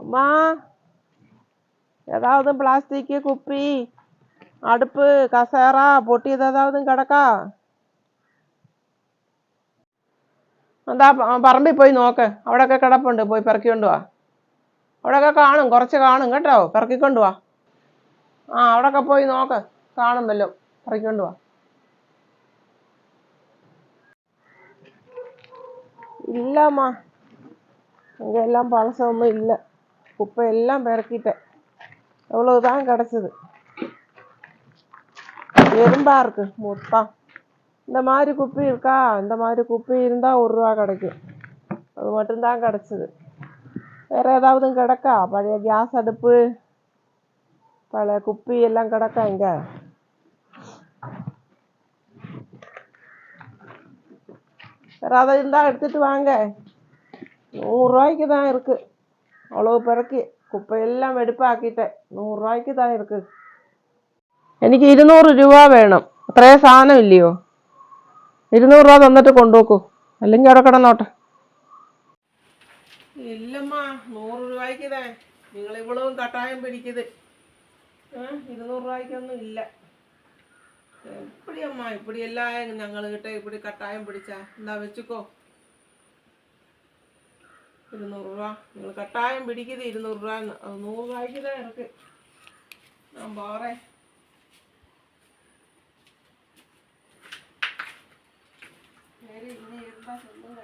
அம்மா ஏதாவது பிளாஸ்டிக் குப்பி அடுப்பு கசேரா பொட்டியது ஏதாவது കിടക്കാ എന്താ പ- പറമ്പിൽ പോയി നോക്ക് അവിടെയൊക്കെ കിടപ്പുണ്ട് പോയി പെറുക്കിക്കൊണ്ട് വാ അവിടെയൊക്കെ കാണും കുറച്ച് കാണും കേട്ടോ പെറുക്കിക്കൊണ്ട് വാ ആ അവിടെയൊക്കെ പോയി നോക്ക് കാണും വല്ലതും പെറുക്കിക്കൊണ്ട് വാ ഇല്ലമ്മ இங்கெல்லாம் பழசொன்னும் இல்லை குப்பை எல்லாம் பெருக்கிட்டேன். எவ்வளவுதான் கிடச்சிது. எறும்பா இருக்கு மொத்தம். இந்த மாதிரி குப்பி இருக்கா? இந்த மாதிரி குப்பி இருந்தால் ஒரு ரூபா கிடைக்கும். அது மட்டும்தான் கிடச்சிது. வேறு ஏதாவது கிடக்கா? பழைய கேஸ் அடுப்பு பழைய குப்பி எல்லாம் கிடக்கா இங்கே? அதை இருந்தால் எடுத்துட்டு வாங்க. நூறுரூவாய்க்கு தான் இருக்கு. മുളക് പിറക്കി കുപ്പയെല്ലാം വെടുപ്പാക്കിയിട്ട് നൂറ് രൂപയ്ക്ക് താ എടുക്ക് എനിക്ക് ഇരുന്നൂറ് രൂപ വേണം. അത്രേ സാധനം ഇല്ലയോ? ഇരുന്നൂറ് രൂപ തന്നിട്ട് കൊണ്ടുപോക്കൂ. അല്ലെങ്കിൽ അവിടെ കിടന്നോട്ടെ. ഇല്ലമ്മ നൂറ് രൂപയ്ക്ക് തേ. നിങ്ങൾ ഇവളും തട്ടായം പിടിക്കത് ഇരുന്നൂറ് രൂപയ്ക്കൊന്നും ഇല്ല. എപ്പടിയമ്മ ഇപ്പടി എല്ലാം ഞങ്ങൾ കിട്ടേ ഇപ്പടി കട്ടായം പിടിച്ചാ? എന്താ വെച്ചുക്കോ? ഇരുന്നൂറ് രൂപ നിങ്ങൾ കട്ടായം പിടിക്കുന്നത് ഇരുന്നൂറ് രൂപ അത് നൂറ് രൂപയ്ക്ക് தான் இருக்கு நான் போகிறேன் சரி இனி இருந்தா சொல்லுங்க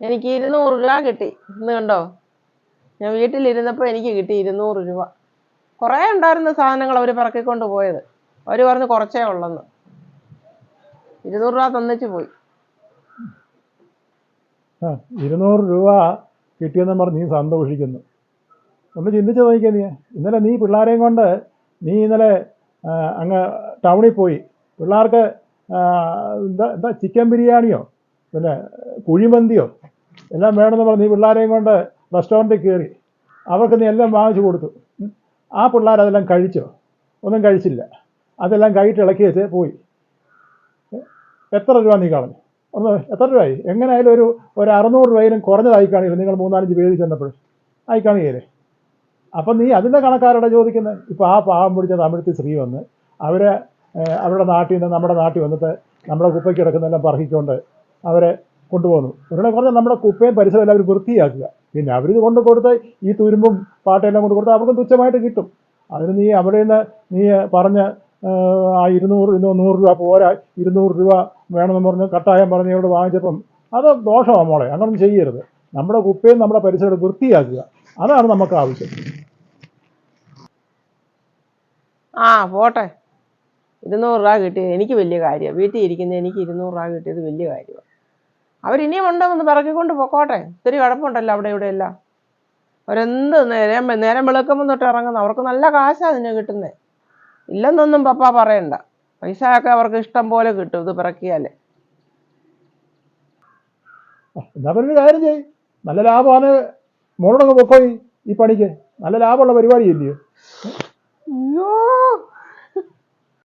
എനിക്ക് ഇരുന്നൂറ് രൂപ കിട്ടി ഇന്ന് കണ്ടോ ഞാൻ വീട്ടിലിരുന്നപ്പോൾ എനിക്ക് കിട്ടി ഇരുന്നൂറ് രൂപ. കുറേ ഉണ്ടായിരുന്ന സാധനങ്ങൾ അവർ പറക്കിക്കൊണ്ട് പോയത്. അവർ പറഞ്ഞു കുറച്ചേ ഉള്ളെന്ന്. ഇരുന്നൂറ് രൂപ തന്നിച്ച് പോയി. ഇരുന്നൂറ് രൂപ കിട്ടിയെന്ന് പറഞ്ഞ് നീ സന്തോഷിക്കുന്നു. ഒന്ന് ചിന്തിച്ച് നോക്കിയാൽ നീ. ഇന്നലെ നീ പിള്ളേരെയും കൊണ്ട് നീ ഇന്നലെ അങ്ങ് ടൗണിൽ പോയി. പിള്ളേർക്ക് എന്താ എന്താ ചിക്കൻ ബിരിയാണിയോ? പിന്നെ കുഴിമന്തിയോ? എല്ലാം വേണമെന്ന് പറഞ്ഞ് നീ പിള്ളേരെയും കൊണ്ട് റെസ്റ്റോറന്റിൽ കയറി. അവർക്ക് നീ എല്ലാം വാങ്ങിച്ചു കൊടുത്തു. ആ പിള്ളേർ അതെല്ലാം കഴിച്ചോ? ഒന്നും കഴിച്ചില്ല. അതെല്ലാം കൈയിട്ട് ഇളക്കി പോയി. എത്ര രൂപ നീ കളഞ്ഞു? ഒന്ന് എത്ര രൂപയായി? എങ്ങനെയായാലും ഒരു ഒരു അറുന്നൂറ് രൂപയിലും കുറഞ്ഞതായി കാണില്ല. നിങ്ങൾ മൂന്നാലഞ്ച് പേര് ചെന്നപ്പോൾ ആയി കാണിയേരെ അപ്പം നീ അതിന്റെ കണക്കാരോടെ ചോദിക്കുന്നത്. ഇപ്പോൾ ആ പാവം പിടിച്ച തമിഴത്തി സ്ത്രീ വന്ന് അവരെ അവരുടെ നാട്ടിൽ നിന്ന് നമ്മുടെ നാട്ടിൽ വന്നിട്ട് നമ്മുടെ കുപ്പയ്ക്ക് കിടക്കുന്നതെല്ലാം പറഞ്ഞിക്കൊണ്ട് അവരെ കൊണ്ടുപോകുന്നു ഇവരുടെ കുറഞ്ഞാൽ നമ്മുടെ കുപ്പയും പരിസരവും എല്ലാവരും വൃത്തിയാക്കുക. പിന്നെ അവർ ഇത് കൊണ്ട് കൊടുത്ത് ഈ തുരുമ്പും പാട്ടെല്ലാം കൊണ്ട് കൊടുത്താൽ അവർക്കും തുച്ഛമായിട്ട് കിട്ടും. അതിന് നീ അവിടെ നിന്ന് നീ പറഞ്ഞ് ആ ഇരുന്നൂറ് ഇന്നോ നൂറ് രൂപ പോരാ ഇരുന്നൂറ് രൂപ വേണമെന്ന് പറഞ്ഞ് കട്ടായം പറഞ്ഞ് ഇവിടെ വാങ്ങിച്ചപ്പം അത് ദോഷമാണ് മോളെ അങ്ങനൊന്നും ചെയ്യരുത്. നമ്മുടെ കുപ്പയും നമ്മുടെ പരിസരം വൃത്തിയാക്കുക. അതാണ് നമുക്ക് ആവശ്യം. ആ പോട്ടെ. ഇരുന്നൂറ് രൂപ കിട്ടിയത് എനിക്ക് വലിയ കാര്യമാണ് വീട്ടിൽ ഇരിക്കുന്ന എനിക്ക് ഇരുന്നൂറ് രൂപ കിട്ടിയത് വലിയ കാര്യമാണ് അവരിനിയും ഉണ്ടെന്ന് പറക്കിക്കൊണ്ട് പൊക്കോട്ടെ. ഒത്തിരി കിടപ്പുണ്ടല്ലോ അവിടെ ഇവിടെ എല്ലാം. അവരെന്ത് നേരം നേരം വെളുക്കുമ്പോൾ തൊട്ട് ഇറങ്ങുന്നു. അവർക്ക് നല്ല കാശാണ് അതിന് കിട്ടുന്നത് ഇല്ലെന്നൊന്നും പപ്പ പറയണ്ട. പൈസ ഒക്കെ അവർക്ക് ഇഷ്ടം പോലെ കിട്ടും ഇത് പിറക്കിയാലേ. എന്നാ പിന്നെ കാര്യം ചെയ് നല്ല ലാഭമാണ്. മോളോടൊക്കെ പൊക്കോയി ഈ പണിക്ക്. നല്ല ലാഭമുള്ള പരിപാടി ഇല്ലയോ